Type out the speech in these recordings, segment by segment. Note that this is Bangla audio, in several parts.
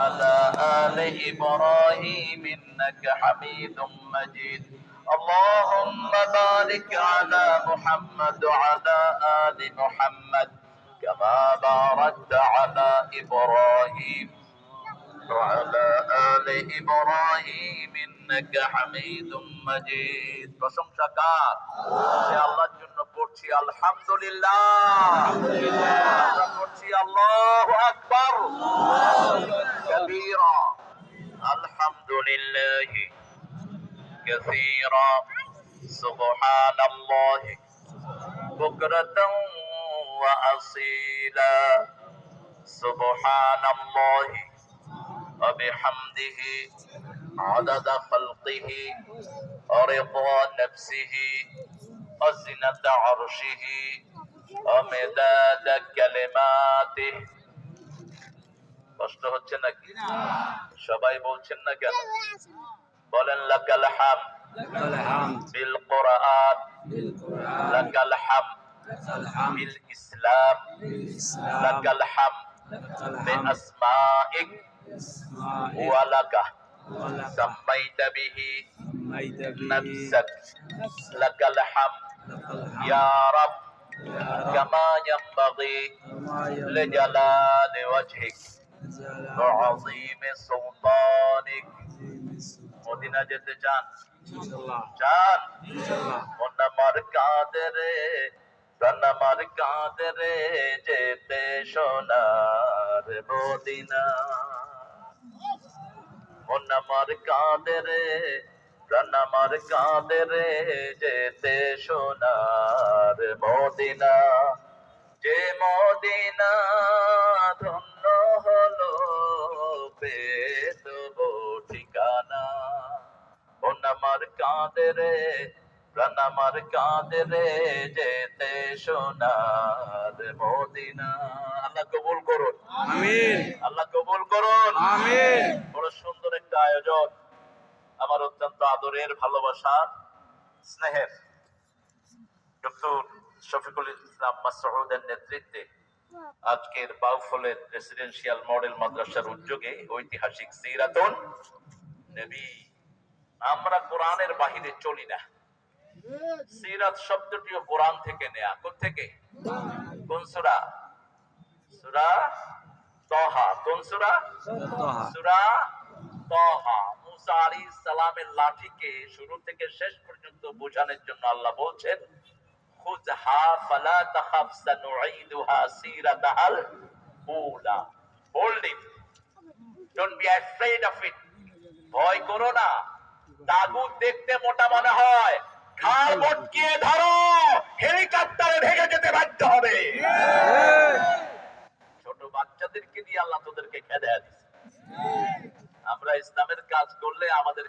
وعلى آل إبراهيم إنك حميد مجيد اللهم بارك على محمد وعلى آل محمد كما باركت على إبراهيم وعلى آل إبراهيم إنك حميد مجيد প্রশংসা কার সে আল্লাহর জন্য পড়ছি আলহামদুলিল্লাহ আমরা পড়ছি আল্লাহু আকবার كبيرا الحمد لله كثيرا سبحان الله بكرة وأصيلا سبحان الله وبحمده عدد خلقه ورضا نفسه وزنة عرشه ومداد كلماته কষ্ট হচ্ছে নাকি সবাই বলছেন না কেন বলেন লাকাল হাম لك الحمد বিল কোরআন بالقرآن লাকাল হাম لك الحمد বিল ইসলাম بالإسلام লাকাল হাম لك الحمد بأسمائك بأسمائك ولك ولك سميت به سميت به نفسك نفسك لك الحمد لك الحمد يا رب يا رب كما ينبغي كما ينبغي لجلال وجهك لجلال وعظيم سلطانك وعظيم মদিনা যেতে চান إن شاء الله চান إن شاء الله মনামার কাঁদরে প্রাণামার কাঁদরে যেতে সোনার মদিনা মনামার কাঁদরে প্রাণামার রে যেতে সোনার মদিনা। যে মদিনা ধন্য হলো পেত ঠিকানা। মন আমার কাঁদে রে প্রাণ আমার কাঁদে রে যেতে সোনার মদিনা। আল্লাহ কবুল করুন। আমিন। আল্লাহ কবুল করুন। আমিন। বড় সুন্দর একটা আয়োজন। আমার অত্যন্ত আদরের ভালোবাসার স্নেহের ডক্টর শফিকুল ইসলাম মাসউদের নেতৃত্বে আজকের বাউফলের রেসিডেন্সিয়াল মডেল মাদ্রাসার উদ্যোগে ঐতিহাসিক সিরাতুন নবী। আমরা কোরআনের বাহিরে চলি না। সিরাত শব্দটিও কোরআন থেকে নেয়া। কোন থেকে? কোন সূরা? সূরা তহা। কোন সুরা? সূরা তহা। মুসা আলাইহিস সালামের লাঠিকে শুরু থেকে শেষ পর্যন্ত বোঝানোর জন্য আল্লাহ বলছেন খুযহা ফালা তাখাফ সানুঈদুহা সিরাতাহাল উলা। Hold it don't be afraid of it ভয় করো না। তাগুত দেখতে মোটা মনে হয়। ঘাড় মটকিয়ে ধরো। হেলিকপ্টারে ভেঙে যেতে বাধ্য হবে। ছোট বাচ্চাদেরকে দিয়ে আল্লাহ তোদেরকে খেদে দিচ্ছে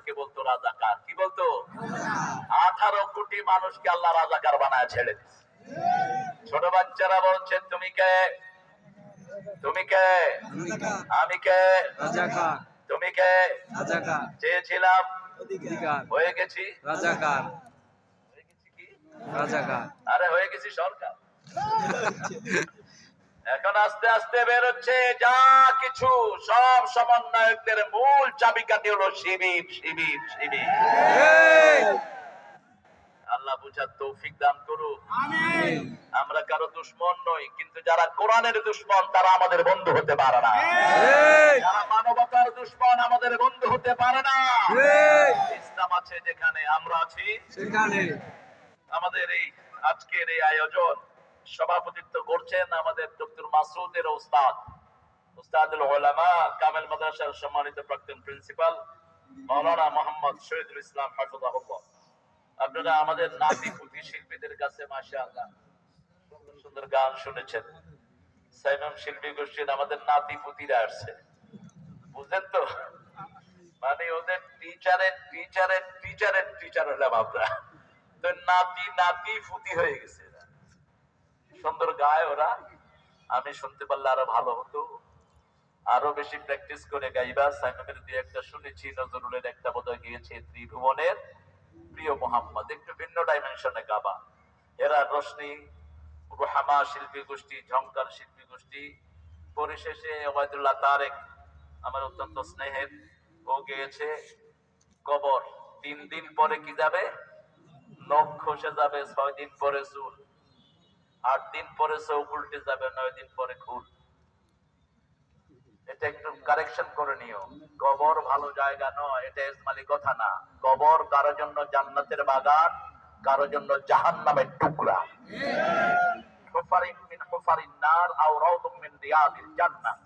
আমাদেরকে বলতো রাজাকার? কি বলতো? আঠারো কোটি মানুষকে আল্লাহ রাজাকার বানায় ছেড়ে ছোট বাচ্চারা বলছে তুমি কে? তুমি কে? আমি কে? তুমি কে? চেয়েছিলাম হয়ে গেছি। রাজাকার। হয়ে গেছি কি? রাজাকার। আরে হয়ে গেছি সরকার। এখন আস্তে আস্তে বেরোচ্ছে যা কিছু সব সমন্বয়কদের মূল চাবিকাঠি হলো শিবির শিবির শিবির। আল্লাহ বুঝার তৌফিক দান করুক। আমরা কারও দুশ্মন নই কিন্তু যারা কোরআনের দুশ্মন তারা আমাদের বন্ধু হতে পারে না। যারা মানবতার দুশ্মন আমাদের বন্ধু হতে পারে না। ইসলাম আছে যেখানে আমরা আছি সেখানে। আমাদের এই আজকের এই আয়োজন। সভাপতিত্ব করছেন আমাদের ডক্টর মাসুদের ওস্তাদ ওলামা কামেল মাদ্রাসার সম্মানিত প্রাক্তন প্রিন্সিপাল মাওলানা মোহাম্মদ শহীদুল ইসলাম আপনারা আমাদের নাতি পুঁথি শিল্পীদের কাছে সুন্দর সুন্দর গান শুনেছেন। সাইমন শিল্পী গোষ্ঠীর আমাদের নাতি আসছে। বুঝলেন তো? মানে ওদের টিচারের টিচারের টিচারের টিচার হলাম আমরা। তো নাতি নাতি ফুতি হয়ে গেছে। সুন্দর গায় ওরা। আমি শুনতে পারলে আরও ভালো হতো। আরও বেশি প্র্যাকটিস করে গাইবা। সাইমের দিয়ে একটা শুনেছি, নজরুলের একটা বোধহয় গিয়েছে ত্রিভুবনের। প্রিয় মোহাম্মদ, একটু ভিন্ন ডাইমেনশনে গাবা। এরা রশনি, রুহামা শিল্পী গোষ্ঠী ঝঙ্কার শিল্পী গোষ্ঠী। পরিশেষে ওবায়দুল্লাহ তারেক, আমার অত্যন্ত স্নেহের। ও গিয়েছে কবর। তিন দিন পরে কি যাবে? নখ খসে যাবে, ছয় দিন পরে চুল। আট দিন পরে চৌক উল্টে যাবে নয় দিন পরে খুল এটা একটু কারেকশন করে নিও। কবর ভালো জায়গা নয় এটা ইসমালি কথা না। কবর কারও জন্য জান্নাতের বাগান কারও জন্য জাহান নামের টুকরা হুফারিন মিন হুফারিন নার আও রাউদুম মিন রিয়াদিল জান্নাহ।